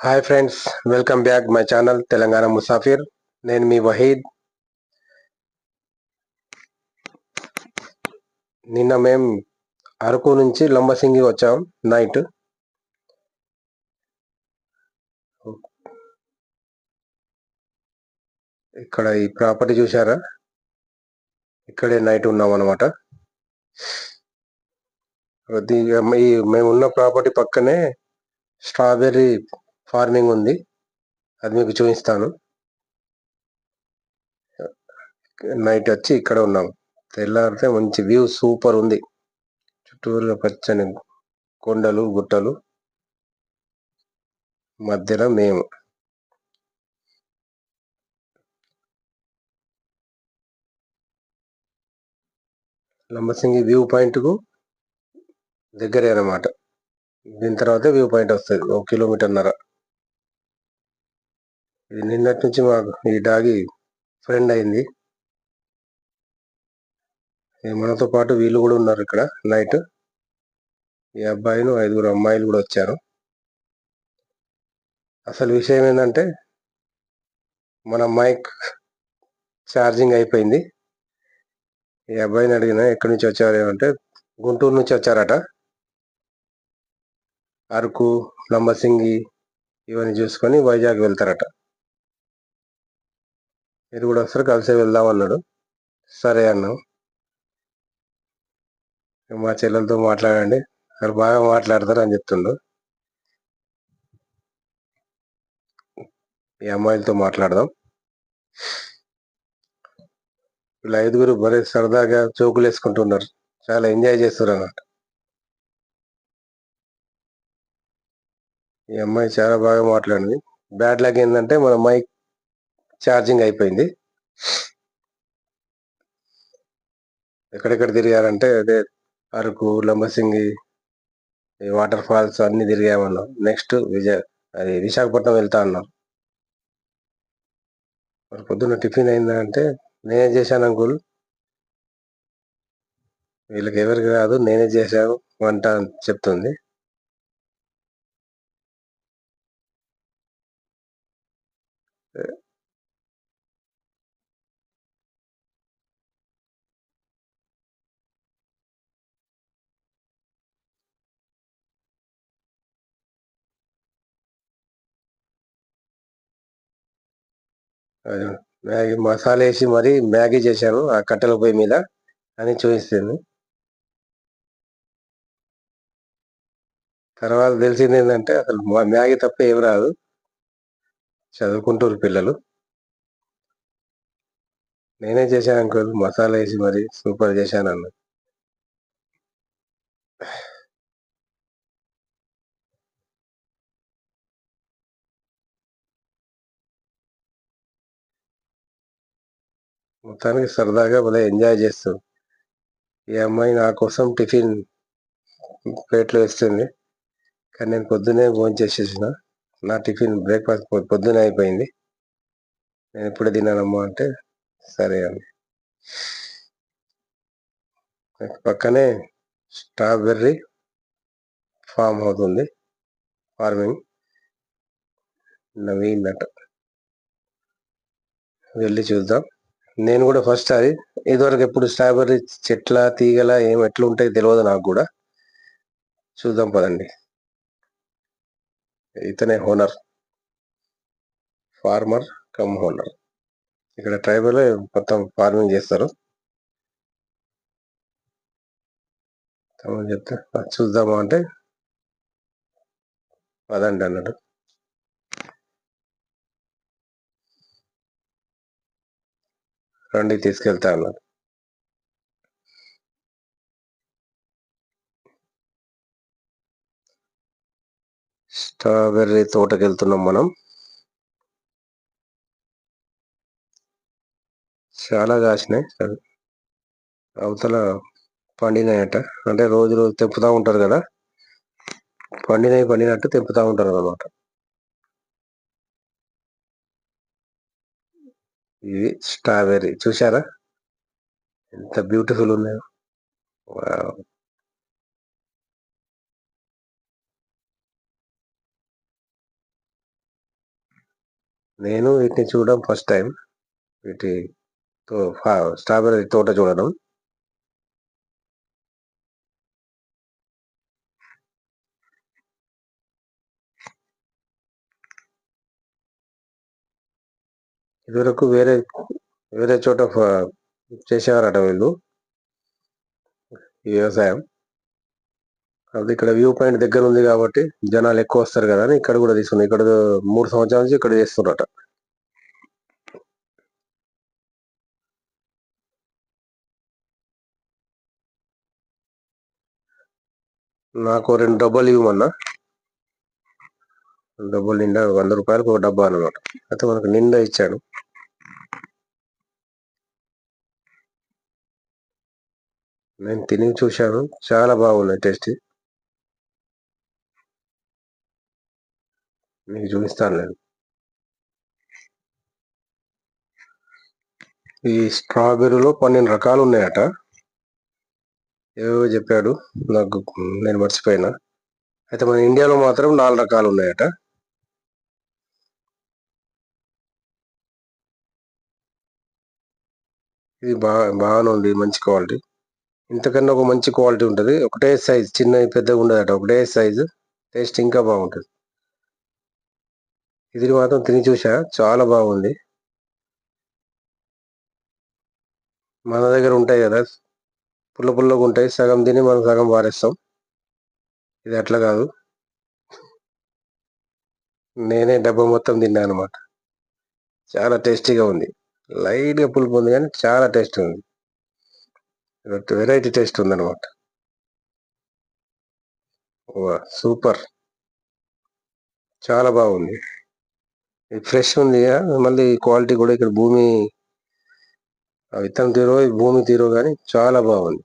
Hi friends welcome back my channel Telangana Musafir నేను మీ వహీద్ నిన్న మేము అరకు నుంచి లంబసింగి వచ్చాం నైట్ ఇక్కడ ఈ ప్రాపర్టీ చూసారా ఇక్కడే నైట్ ఉన్నాం అనమాట ఈ మేమున్న ప్రాపర్టీ పక్కనే స్ట్రాబెర్రీ ఫార్మింగ్ ఉంది. అది మీకు చూపిస్తాను. నైట్ వచ్చి ఇక్కడ ఉన్నాం. తెల్లారితే మంచి వ్యూ సూపర్ ఉంది. చుట్టూరుగా పచ్చని కొండలు గుట్టలు. మధ్యలో మేము. లంబసింగి వ్యూ పాయింట్కు దగ్గరే అన్నమాట. దీని తర్వాత వ్యూ పాయింట్ వస్తుంది. ఒక కిలోమీటర్న్నర. ఇది నిన్నటి నుంచి మాకు ఈ డాగి ఫ్రెండ్ అయింది. మనతో పాటు వీళ్ళు కూడా ఉన్నారు ఇక్కడ నైట్. ఈ అబ్బాయిను ఐదుగురు అమ్మాయిలు కూడా వచ్చారు. అసలు విషయం ఏంటంటే మన మైక్ ఛార్జింగ్ అయిపోయింది. ఈ అబ్బాయిని అడిగిన ఎక్కడి నుంచి వచ్చారు ఏమంటే గుంటూరు నుంచి వచ్చారట. అరకు లంబసింగి ఇవన్నీ చూసుకొని వైజాగ్ వెళ్తారట. మీరు కూడా వస్తారు కలిసే వెళ్దాం అన్నాడు. సరే అన్నాం. మా చెల్లెలతో మాట్లాడండి. వాళ్ళు బాగా మాట్లాడతారు అని చెప్తుండు. ఈ అమ్మాయిలతో మాట్లాడదాం. వీళ్ళు ఐదుగురు భలే సరదాగా చోకులు వేసుకుంటున్నారు. చాలా ఎంజాయ్ చేస్తారు అన్నమాట. ఈ అమ్మాయి చాలా బాగా మాట్లాడింది. బ్యాడ్ లాగ్ ఏంటంటే మన మైక్ ఛార్జింగ్ అయిపోయింది. ఎక్కడెక్కడ తిరిగారంటే అదే అరకు లంబసింగి వాటర్ ఫాల్స్ అన్ని తిరిగామన్నాం. నెక్స్ట్ విజయ అది విశాఖపట్నం వెళ్తా అన్నాం. మరి పొద్దున్న టిఫిన్ అయిందంటే నేనే చేశాను అంకుల్. వీళ్ళకి ఎవరికి రాదు నేనే చేశాను వంట చెప్తుంది. మ్యాగీ మసాలా వేసి మరి మ్యాగీ చేశాను ఆ కట్టెల పొయ్యి మీద అని చూపిస్తుంది. తర్వాత తెలిసింది ఏంటంటే అసలు మ్యాగీ తప్ప ఏం రాదు. చదువుకుంటారు పిల్లలు. నేనే చేశాను అంకుల్ మసాలా వేసి మరి సూపర్ చేశాను అన్న మొత్తానికి సరదాగా భలే ఎంజాయ్ చేస్తాం. ఈ అమ్మాయి నా కోసం టిఫిన్ ప్లేట్లో వేస్తుంది. కానీ నేను పొద్దునే ఫోన్ చేసేసిన. నా టిఫిన్ బ్రేక్ఫాస్ట్ పొద్దునే అయిపోయింది. నేను ఇప్పుడే తిన్నానమ్మా అంటే సరే అండి పక్కనే స్ట్రాబెర్రీ ఫామ్ అవుతుంది. ఫార్మింగ్ నవీన్ నట్ వెళ్ళి చూద్దాం. నేను కూడా ఫస్ట్ అది. ఇదివరకు ఎప్పుడు స్ట్రాబెర్రీ చెట్ల తీగల ఏం ఎట్లా ఉంటాయి తెలియదు నాకు కూడా. చూద్దాం పదండి. ఇతనే హోనర్ ఫార్మర్ కమ్ హోనర్ ఇక్కడ ట్రైబల్ మొత్తం ఫార్మింగ్ చేస్తారు. చెప్తే చూద్దామా అంటే పదండి అన్నాడు రండి తీసుకెళ్తా అన్నారు. స్ట్రాబెర్రీ తోటకి వెళ్తున్నాం మనం. చాలా కాసినాయి. అవతల పండినాయట. అంటే రోజు రోజు తెంపుతూ ఉంటారు కదా. పండినవి పండినట్టు తెంపుతూ ఉంటారు అనమాట ఇవి స్ట్రాబెర్రీ. చూసారా ఎంత బ్యూటిఫుల్ ఉన్నాయో నేను వీటిని చూడడం ఫస్ట్ టైం. వీటి తో ఫా- స్ట్రాబెర్రీ తోట చూడడం. ఇదివరకు వేరే వేరే చోట చేసేవారట వీళ్ళు. ఈ వ్యవసాయం. అది ఇక్కడ వ్యూ పాయింట్ దగ్గర ఉంది కాబట్టి జనాలు ఎక్కువ వస్తారు కదా అని ఇక్కడ కూడా తీసుకున్నారు ఇక్కడ మూడు సంవత్సరాల నుంచి ఇక్కడ చేస్తున్నారట నాకు రెండు డబ్బాలు ఇవ్వమన్నా. డబ్బులు నిండా వంద రూపాయలకు ఒక డబ్బా అనమాట అయితే మనకు నిండా ఇచ్చాడు. నేను తిని చూశాను. చాలా బాగున్నాయి టేస్ట్. మీకు చూపిస్తాను నేను. ఈ స్ట్రాబెర్రీలో పన్నెండు రకాలు ఉన్నాయట. ఏవో చెప్పాడు. నాకు నేను మర్చిపోయినా. అయితే మన ఇండియాలో మాత్రం నాలుగు రకాలు ఉన్నాయట. ఇది బాగా బాగానే ఉంది మంచి క్వాలిటీ. ఇంతకన్నా ఒక మంచి క్వాలిటీ ఉంటుంది. ఒకటే సైజ్ చిన్న పెద్దగా ఉండదట ఒకటే సైజు టేస్ట్ ఇంకా బాగుంటుంది. ఇది మాత్రం తిని చూసా చాలా బాగుంది. మన దగ్గర ఉంటాయి కదా పుల్ల పుల్లగా ఉంటాయి సగం తిని మనం సగం వారేస్తాం ఇది అట్లా కాదు. నేనే డబ్బా మొత్తం తిన్నా అనమాట చాలా టేస్టీగా ఉంది. లైట్గా పులుపు ఉంది కానీ చాలా టేస్ట్ ఉంది. వెరైటీ టేస్ట్ ఉందన్నమాట. సూపర్. చాలా బాగుంది. ఇది ఫ్రెష్ ఉంది కదా, మళ్ళీ క్వాలిటీ కూడా ఇక్కడ భూమి ఆ విత్తనం తీరో భూమి తీరో కానీ చాలా బాగుంది.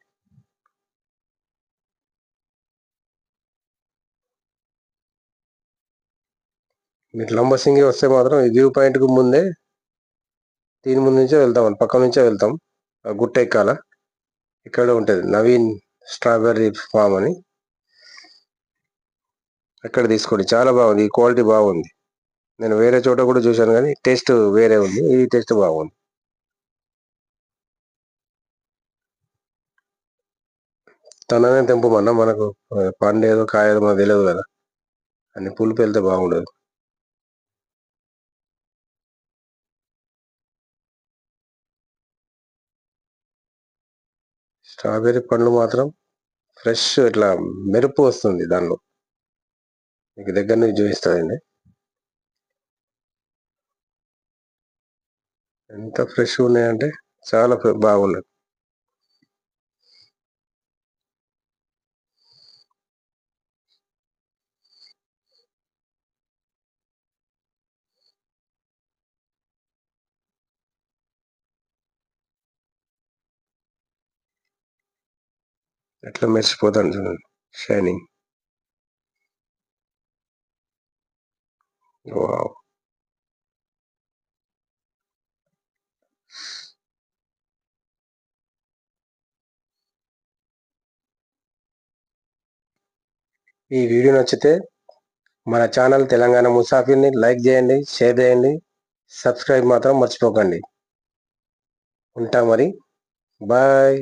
మీరు లంబసింగి వస్తే మాత్రం వ్యూ పాయింట్కు ముందే దీని ముందు నుంచే వెళ్తాం పక్క నుంచే వెళ్తాం. ఆ గుట్ట ఎక్కాల ఇక్కడ ఉంటుంది. నవీన్ స్ట్రాబెర్రీ ఫామ్ అని. అక్కడ తీసుకోండి. చాలా బాగుంది. ఈ క్వాలిటీ బాగుంది. నేను వేరే చోట కూడా చూశాను కానీ టేస్ట్ వేరే ఉంది. ఈ టేస్ట్ బాగుంది. తననే తెంపమన్నా మనకు ఆ, పండేదో కాయేదో మనకు తెలియదు కదా. అన్ని పులుపు వెళ్తే బాగుండదు. స్ట్రాబెర్రీ పండ్లు మాత్రం ఫ్రెష్ ఇట్లా మెరుపు వస్తుంది దానిలో. మీకు దగ్గర నుంచి చూపిస్తానండి. ఎంత ఫ్రెష్ ఉన్నాయంటే చాలా బాగున్నాయి. ఎట్లా మెరిసిపోతాను చూడండి షైనింగ్. వావ్. ఈ వీడియో నచ్చితే మన ఛానల్ తెలంగాణ ముసాఫిర్ని లైక్ చేయండి షేర్ చేయండి సబ్స్క్రైబ్ మాత్రం మర్చిపోకండి. ఉంటా మరి. బాయ్.